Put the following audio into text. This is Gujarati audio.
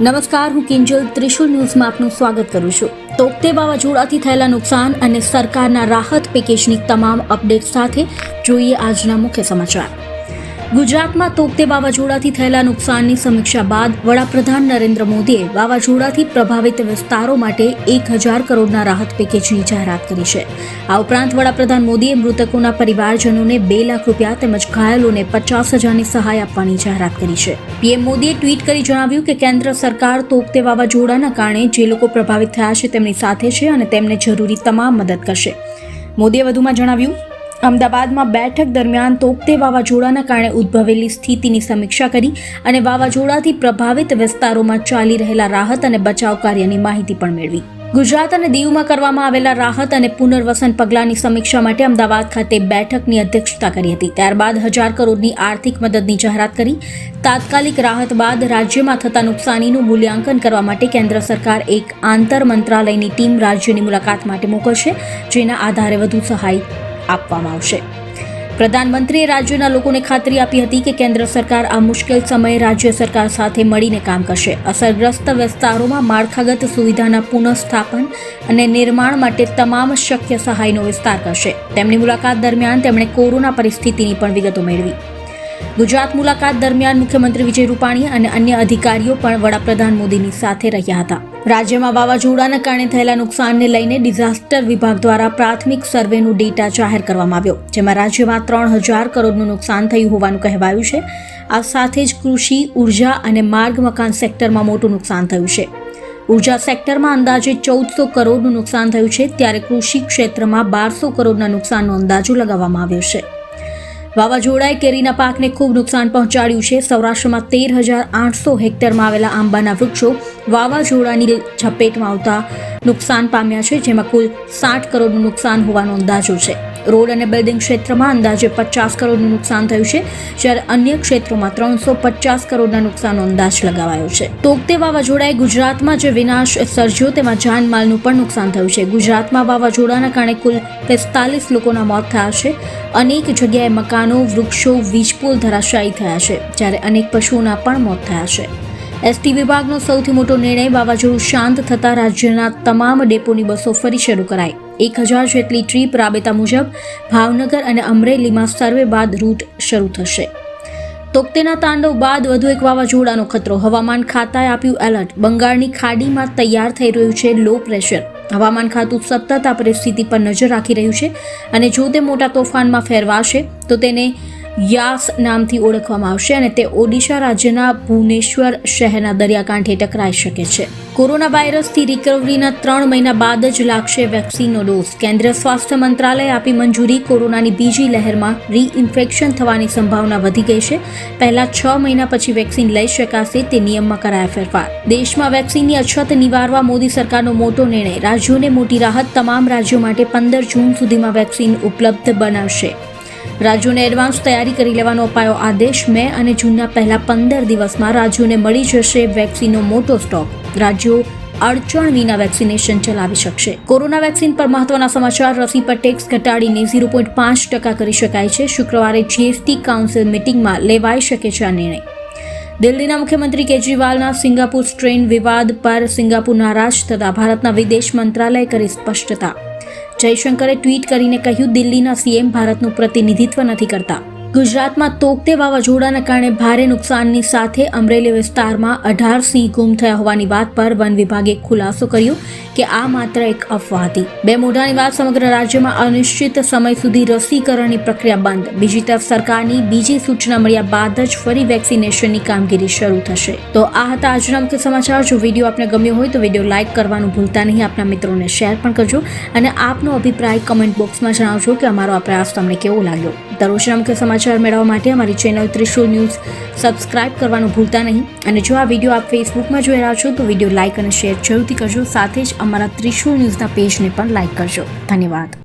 નમસ્કાર, હું કિંજલ ત્રિશુલ ન્યૂઝમાં આપનું સ્વાગત કરું છું. તોકતે વાવાઝોડાથી થયેલા નુકસાન અને સરકારના રાહત પેકેજની તમામ અપડેટ સાથે જોઈએ આજના મુખ્ય સમાચાર. ગુજરાતમાં તોકતે વાવાઝોડાથી થયેલા નુકસાનની સમીક્ષા બાદ વડાપ્રધાન નરેન્દ્ર મોદીએ વાવાઝોડાથી પ્રભાવિત વિસ્તારો માટે એક હજાર કરોડના રાહત પેકેજની જાહેરાત કરી છે. આ ઉપરાંત વડાપ્રધાન મોદીએ મૃતકોના પરિવારજનોને બે લાખ રૂપિયા તેમજ ઘાયલોને પચાસ હજારની સહાય આપવાની જાહેરાત કરી છે. પીએમ મોદીએ ટ્વીટ કરી જણાવ્યું કે કેન્દ્ર સરકાર તોકતે વાવાઝોડાના કારણે જે લોકો પ્રભાવિત થયા છે તેમની સાથે છે અને તેમને જરૂરી તમામ મદદ કરશે. મોદીએ વધુમાં જણાવ્યું અમદાવાદમાં બેઠક દરમિયાન તોકતે વાવાઝોડાના કારણે ઉદ્ભવેલી સ્થિતિની સમીક્ષા કરી અને વાવાઝોડાથી પ્રભાવિત વિસ્તારોમાં ચાલી રહેલા રાહત અને બચાવ કાર્યની માહિતી પણ મેળવી. ગુજરાત અને દીવમાં કરવામાં આવેલા રાહત અને પુનર્વસન પગલાંની સમીક્ષા માટે અમદાવાદ ખાતે બેઠકની અધ્યક્ષતા કરી હતી. ત્યારબાદ હજાર કરોડની આર્થિક મદદની જાહેરાત કરી. તાત્કાલિક રાહત બાદ રાજ્યમાં થતા નુકસાનીનું મૂલ્યાંકન કરવા માટે કેન્દ્ર સરકાર એક આંતર મંત્રાલયની ટીમ રાજ્યની મુલાકાત માટે મોકલશે, જેના આધારે વધુ સહાય આપવામાં આવશે. પ્રધાનમંત્રીએ રાજ્યના લોકોને ખાતરી આપી હતી કે કેન્દ્ર સરકાર આ મુશ્કેલ સમયે રાજ્ય સરકાર સાથે મળીને કામ કરશે. અસરગ્રસ્ત વિસ્તારોમાં માળખાગત સુવિધાના પુનઃસ્થાપન અને નિર્માણ માટે તમામ શક્ય સહાયનો વિસ્તાર કરશે. તેમની મુલાકાત દરમિયાન તેમણે કોરોના પરિસ્થિતિની પણ વિગતો મેળવી. ગુજરાત મુલાકાત દરમિયાન મુખ્યમંત્રી વિજય રૂપાણી અને અન્ય અધિકારીઓ પણ વડાપ્રધાન મોદીની સાથે રહ્યા હતા. રાજ્યમાં વાવાઝોડાના કારણે થયેલા નુકસાનને લઈને ડિઝાસ્ટર વિભાગ દ્વારા પ્રાથમિક સર્વેનું ડેટા જાહેર કરવામાં આવ્યો, જેમાં રાજ્યમાં ત્રણ હજાર કરોડનું નુકસાન થયું હોવાનું કહેવાયું છે. આ સાથે જ કૃષિ, ઊર્જા અને માર્ગ મકાન સેક્ટરમાં મોટું નુકસાન થયું છે. ઊર્જા સેક્ટરમાં અંદાજે ચૌદસો કરોડનું નુકસાન થયું છે, ત્યારે કૃષિ ક્ષેત્રમાં બારસો કરોડના નુકસાનનો અંદાજો લગાવવામાં આવ્યો છે. વાવાઝોડાએ કેરીના પાકને ખૂબ નુકસાન પહોંચાડ્યું છે. સૌરાષ્ટ્રમાં તેર હજાર આઠસો હેક્ટરમાં આવેલા આંબાના વૃક્ષો વાવાઝોડાની ઝપેટમાં આવતા નુકસાન પામ્યા છે, જેમાં કુલ સાઠ કરોડનું નુકસાન હોવાનો અંદાજો છે. રોડ અને બિલ્ડિંગ ક્ષેત્રમાં અંદાજે પચાસ કરોડનું નુકસાન થયું છે, જ્યારે અન્ય ક્ષેત્રોમાં ત્રણસો પચાસ કરોડના નુકસાનનો અંદાજ લગાવાયો છે. તોકતે વાવાઝોડાએ ગુજરાતમાં જે વિનાશ સર્જ્યો તેમાં જાનમાલનું પણ નુકસાન થયું છે. ગુજરાતમાં વાવાઝોડાના કારણે કુલ પિસ્તાલીસ લોકોના મોત થયા છે. અનેક જગ્યાએ મકાનો, વૃક્ષો વીજપોલ ધરાશાયી થયા છે, જ્યારે અનેક પશુઓના પણ મોત થયા છે. એસટી વિભાગનો સૌથી મોટો નિર્ણય વાવાઝોડું શાંત થતાં રાજ્યના તમામ ડેપોની બસો ફરી શરૂ કરાઈ. એક હજાર જેટલી ટ્રીપ રાબેતા મુજબ ભાવનગર અને અમરેલીમાં સર્વે બાદ રૂટ શરૂ થશે. તોકતેના તાંડવ બાદ વધુ એક વાવાઝોડાનો ખતરો હવામાન ખાતાએ આપ્યું એલર્ટ. બંગાળની ખાડીમાં તૈયાર થઈ રહ્યું છે લો પ્રેશર. હવામાન ખાતું સતત આ પરિસ્થિતિ પર નજર રાખી રહ્યું છે અને જો તે મોટા તોફાનમાં ફેરવાશે, તો તેને યાસ નામથી ઓળખવામાં આવશે અને તે ઓડિશા રાજ્યના ભુવનેશ્વર શહેરના દરિયાકાંઠે ટકરાઈ શકે છે. કોરોના વાયરસથી રિકવરીના ત્રણ મહિના બાદ જ લાગશે વેક્સિનનો ડોઝ. કેન્દ્રીય સ્વાસ્થ્ય મંત્રાલયે આપી મંજૂરી કોરોનાની બીજી લહેરમાં રીઇન્ફેક્શન થવાની સંભાવના વધી ગઈ છે. પહેલા છ મહિના પછી વેક્સિન લઈ શકાશે તે નિયમમાં કરાયા ફેરફાર. દેશમાં વેક્સિનની અછત નિવારવા મોદી સરકારનો મોટો નિર્ણય. રાજ્યોને મોટી રાહત તમામ રાજ્યો માટે પંદર જૂન સુધીમાં વેક્સિન ઉપલબ્ધ બનાવશે. રાજ્યોને એડવાન્સ તૈયારી કરી લેવાનો અપાયો આદેશ. મે અને જૂનના પહેલા પંદર દિવસમાં રાજ્યોને મળી જશે વેક્સિનનો મોટો સ્ટોક. રાજ્યો અડચણ વિના વેક્સિનેશન ચલાવી શકશે. કોરોના વેક્સિન પર મહત્વના સમાચાર. રસી પર ટેક્સ ઘટાડીને ઝીરો પોઈન્ટ પાંચ ટકા કરી શકાય છે. શુક્રવારે જીએસટી કાઉન્સિલ મિટિંગમાં લેવાઈ શકે છે આ નિર્ણય. દિલ્હીના મુખ્યમંત્રી કેજરીવાલના સિંગાપુર ટ્રેન વિવાદ પર સિંગાપુર નારાજ થતા ભારતના વિદેશ મંત્રાલયે કરી સ્પષ્ટતા. જયશંકરે ટ્વીટ કરીને કહ્યું દિલ્હીના સીએમ ભારતનું પ્રતિનિધિત્વ નથી કરતા. ગુજરાતમાં તોકતે વાવાઝોડાના કારણે ભારે નુકસાનની સાથે અમરેલી વિસ્તારમાં અઢાર સિંહ ગુમ થયા હોવાની વાત પર વન વિભાગે ખુલાસો કર્યો કે આ માત્ર એક અફવા હતી. બે મોઢાની વાત સમગ્ર રાજ્યમાં અનિશ્ચિત સમય સુધી રસીકરણની પ્રક્રિયા બંધ. બીજી તરફ સરકારની બીજી સૂચના મળ્યા બાદ જ ફરી વેક્સિનેશનની કામગીરી શરૂ થશે. તો આ હતા આજના મુખ્ય સમાચાર. જો વીડિયો આપને ગમ્યો હોય તો વીડિયો લાઇક કરવાનું ભૂલતા નહીં. આપના મિત્રોને શેર પણ કરજો અને આપનો અભિપ્રાય કમેન્ટ બોક્સમાં જણાવજો કે અમારો આ પ્રયાસ તમને કેવો લાગ્યો? દરરોજના મુખ્ય સમાચાર મેળવવા માટે અમારી ચેનલ ત્રિશુલ ન્યૂઝ સબસ્ક્રાઇબ કરવાનું ભૂલતા નહીં. અને જો આ વીડિયો આપ ફેસબુકમાં જોઈ રહ્યા છો, તો વીડિયો લાઇક અને શેર જરૂરથી કરજો. સાથે જ અમારા ત્રિશુલ ન્યૂઝના પેજને પણ લાઇક કરજો. ધન્યવાદ.